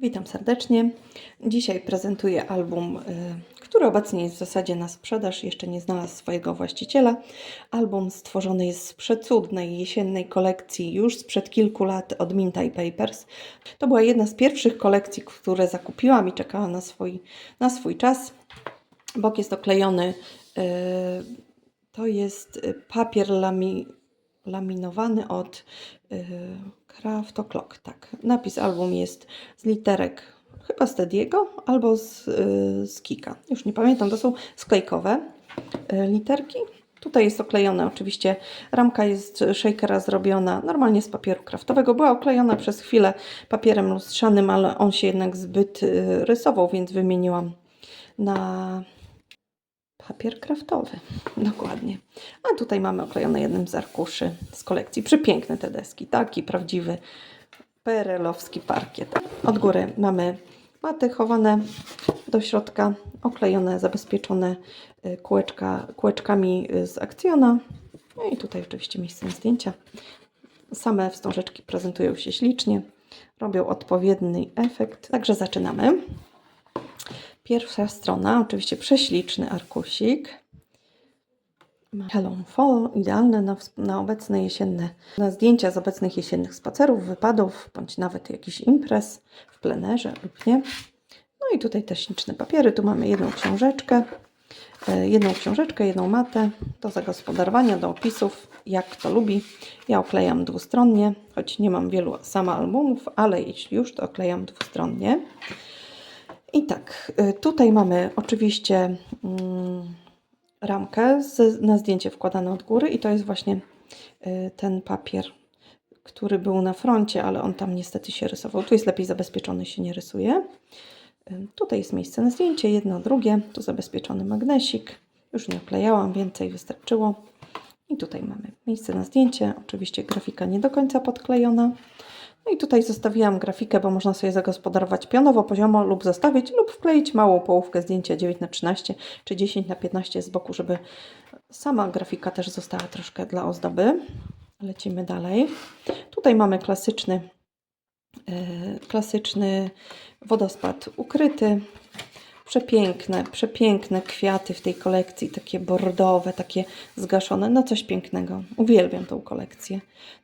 Witam serdecznie. Dzisiaj prezentuję album, y, który obecnie jest w zasadzie na sprzedaż, jeszcze nie znalazł swojego właściciela. Album stworzony jest z przecudnej jesiennej kolekcji już sprzed kilku lat od Minta i Papers. To była jedna z pierwszych kolekcji, które zakupiłam i czekała na swój, na swój czas. Bok jest oklejony. y, To jest papier lami, laminowany od y, Craft O'Clock, tak. Napis album jest z literek chyba z Tediego albo z, y, z Kika. Już nie pamiętam, to są sklejkowe y, literki. Tutaj jest oklejone oczywiście, ramka jest shakera zrobiona normalnie z papieru kraftowego. Była oklejona przez chwilę papierem lustrzanym, ale on się jednak zbyt y, rysował, więc wymieniłam na papier kraftowy. Dokładnie. A tutaj mamy oklejone jednym z arkuszy z kolekcji. Przepiękne te deski, taki prawdziwy perelowski parkiet. Od góry mamy maty chowane do środka, oklejone, zabezpieczone y, kółeczka, kółeczkami y, z akcjona. No i tutaj oczywiście miejsce na zdjęcia. Same wstążeczki prezentują się ślicznie, robią odpowiedni efekt. Także zaczynamy. Pierwsza strona, oczywiście prześliczny arkusik. Hello Fall, idealne na, na obecne jesienne, na zdjęcia z obecnych jesiennych spacerów, wypadów, bądź nawet jakichś imprez w plenerze lub nie. No i tutaj te śliczne papiery. Tu mamy jedną książeczkę, e, jedną książeczkę, jedną matę do zagospodarowania, do opisów, jak kto lubi. Ja oklejam dwustronnie, choć nie mam wielu sama albumów, ale jeśli już, to oklejam dwustronnie. I tak, y, tutaj mamy oczywiście mm, ramkę z, na zdjęcie wkładane od góry i to jest właśnie y, ten papier, który był na froncie, ale on tam niestety się rysował. Tu jest lepiej zabezpieczony, się nie rysuje. Y, Tutaj jest miejsce na zdjęcie, jedno, drugie. Tu zabezpieczony magnesik. Już nie oklejałam, więcej wystarczyło. I tutaj mamy miejsce na zdjęcie. Oczywiście grafika nie do końca podklejona. No i tutaj zostawiłam grafikę, bo można sobie zagospodarować pionowo, poziomo lub zostawić lub wkleić małą połówkę zdjęcia 9 na 13 czy 10 na 15 z boku, żeby sama grafika też została troszkę dla ozdoby. Lecimy dalej. Tutaj mamy klasyczny, yy, klasyczny wodospad ukryty. Przepiękne, przepiękne kwiaty w tej kolekcji, takie bordowe, takie zgaszone, no coś pięknego. Uwielbiam tą kolekcję.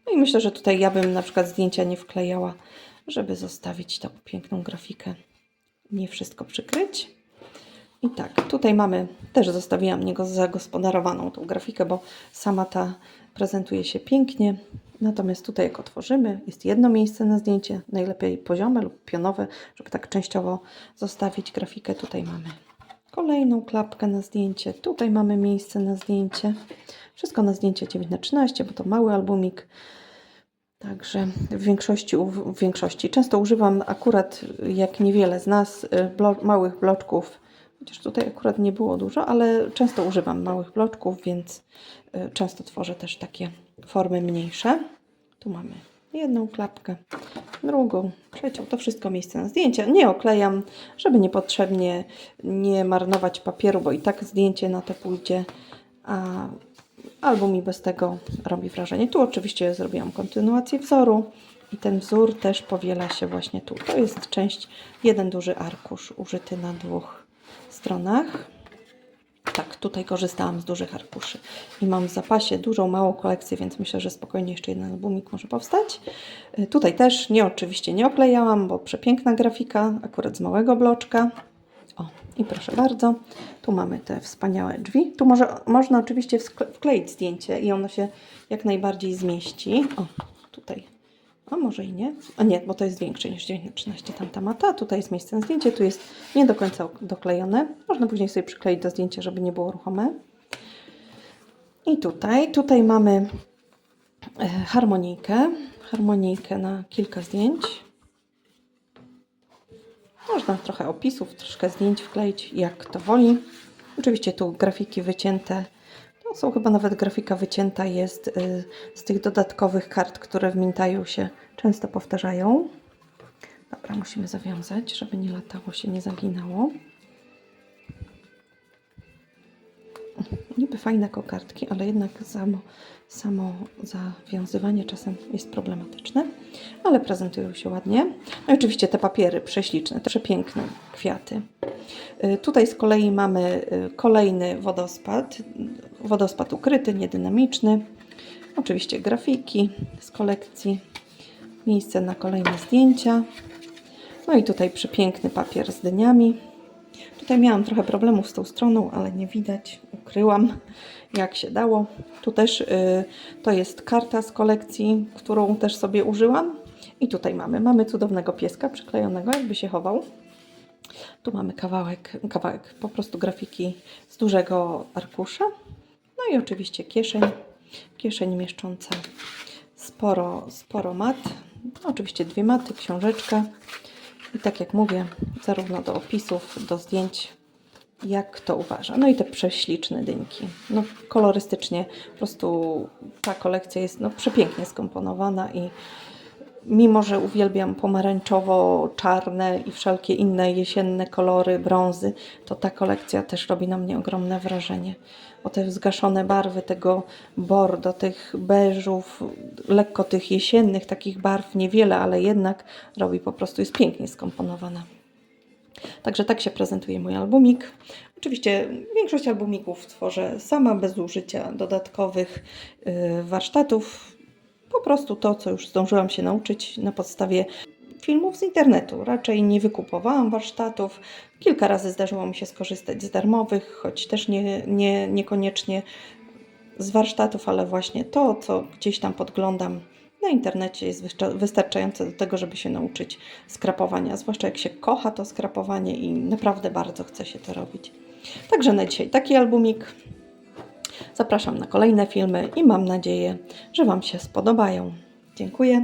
No i myślę, że tutaj ja bym na przykład zdjęcia nie wklejała, żeby zostawić taką piękną grafikę. Nie wszystko przykryć. I tak, tutaj mamy, też zostawiłam niego zagospodarowaną tą grafikę, bo sama ta prezentuje się pięknie. Natomiast tutaj jak otworzymy, jest jedno miejsce na zdjęcie, najlepiej poziome lub pionowe, żeby tak częściowo zostawić grafikę. Tutaj mamy kolejną klapkę na zdjęcie, tutaj mamy miejsce na zdjęcie. Wszystko na zdjęcie 9 na 13 bo to mały albumik. Także w większości, w większości. Często używam akurat, jak niewiele z nas, y, blo małych bloczków. Chociaż tutaj akurat nie było dużo, ale często używam małych bloczków, więc y, często tworzę też takie formy mniejsze. Tu mamy jedną klapkę, drugą, trzecią. To wszystko miejsce na zdjęcie. Nie oklejam, żeby niepotrzebnie nie marnować papieru, bo i tak zdjęcie na to pójdzie, a album mi bez tego robi wrażenie. Tu oczywiście zrobiłam kontynuację wzoru i ten wzór też powiela się właśnie tu. To jest część, jeden duży arkusz użyty na dwóch stronach. Tak, tutaj korzystałam z dużych arkuszy i mam w zapasie dużą, małą kolekcję, więc myślę, że spokojnie jeszcze jeden albumik może powstać. Y, Tutaj też nie, oczywiście nie oklejałam, bo przepiękna grafika, akurat z małego bloczka. O, i proszę bardzo, tu mamy te wspaniałe drzwi. Tu może, można oczywiście wkleić zdjęcie i ono się jak najbardziej zmieści. O, tutaj. A może i nie? A nie, bo to jest większe niż 9 na 13 tamta mata. Tutaj jest miejsce na zdjęcie, tu jest nie do końca doklejone. Można później sobie przykleić do zdjęcia, żeby nie było ruchome. I tutaj, tutaj mamy e, harmonijkę. Harmonijkę na kilka zdjęć. Można trochę opisów, troszkę zdjęć wkleić, jak kto woli. Oczywiście tu grafiki wycięte. Są chyba nawet grafika wycięta jest y, z tych dodatkowych kart, które w Mintaju się często powtarzają. Dobra, musimy zawiązać, żeby nie latało się, nie zaginało. Niby fajne kokardki, ale jednak samo, samo zawiązywanie czasem jest problematyczne, ale prezentują się ładnie. No i oczywiście te papiery prześliczne, te przepiękne kwiaty. Y, Tutaj z kolei mamy y, kolejny wodospad, wodospad ukryty, niedynamiczny. Oczywiście grafiki z kolekcji, miejsce na kolejne zdjęcia. No i tutaj przepiękny papier z dyniami. Tutaj miałam trochę problemów z tą stroną, ale nie widać. Ukryłam jak się dało. Tu też y, to jest karta z kolekcji, którą też sobie użyłam. I tutaj mamy, mamy cudownego pieska przyklejonego, jakby się chował. Tu mamy kawałek, kawałek po prostu grafiki z dużego arkusza. No i oczywiście kieszeń, kieszeń mieszcząca sporo, sporo mat. Oczywiście dwie maty, książeczka. I tak jak mówię, zarówno do opisów, do zdjęć, jak kto uważa. No i te prześliczne dynki. No, kolorystycznie po prostu ta kolekcja jest no, przepięknie skomponowana i mimo, że uwielbiam pomarańczowo-czarne i wszelkie inne jesienne kolory, brązy, to ta kolekcja też robi na mnie ogromne wrażenie. O te zgaszone barwy tego bordo, tych beżów, lekko tych jesiennych takich barw, niewiele, ale jednak robi po prostu, jest pięknie skomponowana. Także tak się prezentuje mój albumik. Oczywiście większość albumików tworzę sama, bez użycia dodatkowych y, warsztatów. Po prostu to, co już zdążyłam się nauczyć na podstawie filmów z internetu. Raczej nie wykupowałam warsztatów. Kilka razy zdarzyło mi się skorzystać z darmowych, choć też nie, nie, niekoniecznie z warsztatów, ale właśnie to, co gdzieś tam podglądam na internecie jest wystarcza- wystarczające do tego, żeby się nauczyć skrapowania, zwłaszcza jak się kocha to skrapowanie i naprawdę bardzo chce się to robić. Także na dzisiaj taki albumik. Zapraszam na kolejne filmy i mam nadzieję, że Wam się spodobają. Dziękuję.